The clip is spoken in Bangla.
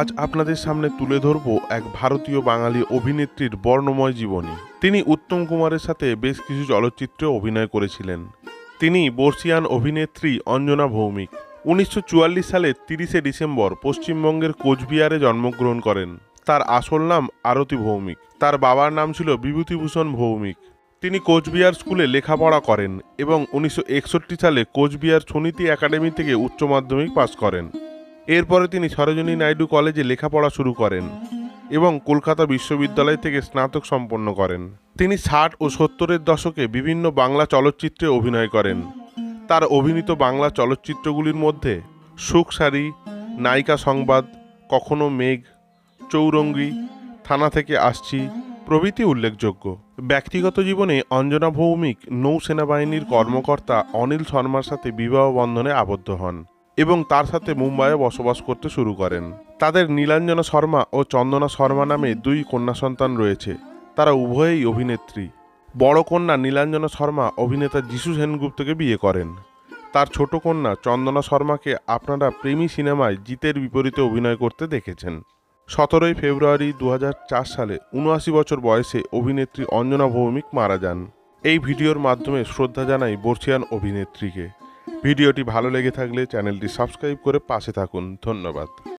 আজ আপনাদের সামনে তুলে ধরব এক ভারতীয় বাঙালি অভিনেত্রীর বর্ণময় জীবনী। তিনি উত্তম কুমারের সাথে বেশ কিছু চলচ্চিত্রে অভিনয় করেছিলেন। তিনি বর্ষিয়ান অভিনেত্রী অঞ্জনা ভৌমিক। উনিশশো সালে তিরিশে ডিসেম্বর পশ্চিমবঙ্গের কোচবিহারে জন্মগ্রহণ করেন। তার আসল নাম আরতি ভৌমিক। তার বাবার নাম ছিল বিভূতিভূষণ ভৌমিক। তিনি কোচবিহার স্কুলে লেখাপড়া করেন এবং উনিশশো একষট্টি সালে কোচবিহার সুনীতি একাডেমি থেকে উচ্চ মাধ্যমিক পাশ করেন। এরপরে তিনি সরোজিনী নাইডু কলেজে লেখাপড়া শুরু করেন এবং কলকাতা বিশ্ববিদ্যালয় থেকে স্নাতক সম্পন্ন করেন। তিনি ষাট ও সত্তরের দশকে বিভিন্ন বাংলা চলচ্চিত্রে অভিনয় করেন। তার অভিনীত বাংলা চলচ্চিত্রগুলির মধ্যে সুখসারি নায়িকা সংবাদ, কখনো মেঘ, চৌরঙ্গি, থানা থেকে আসছি প্রভৃতি উল্লেখযোগ্য। ব্যক্তিগত জীবনে অঞ্জনা ভৌমিক নৌসেনাবাহিনীর কর্মকর্তা অনিল শর্মার সাথে বিবাহ বন্ধনে আবদ্ধ হন। এবং তার সাথে মুম্বাইয়ে বসবাস করতে শুরু করেন। তাদের নীলাঞ্জনা শর্মা ও চন্দনা শর্মা নামে দুই কন্যা সন্তান রয়েছে। তারা উভয়েই অভিনেত্রী। বড় কন্যা নীলাঞ্জনা শর্মা অভিনেতা যিশু সেনগুপ্তকে বিয়ে করেন। তার ছোট কন্যা চন্দনা শর্মাকে আপনারা প্রেমী সিনেমায় জিতের বিপরীতে অভিনয় করতে দেখেছেন। সতেরোই ফেব্রুয়ারি দু হাজার চার সালে উনআশি বছর বয়সে অভিনেত্রী অঞ্জনা ভৌমিক মারা যান। এই ভিডিওর মাধ্যমে শ্রদ্ধা জানাই বর্ষিয়ান অভিনেত্রীকে। ভিডিওটি ভালো লেগে থাকলে চ্যানেলটি সাবস্ক্রাইব করে পাশে থাকুন। ধন্যবাদ।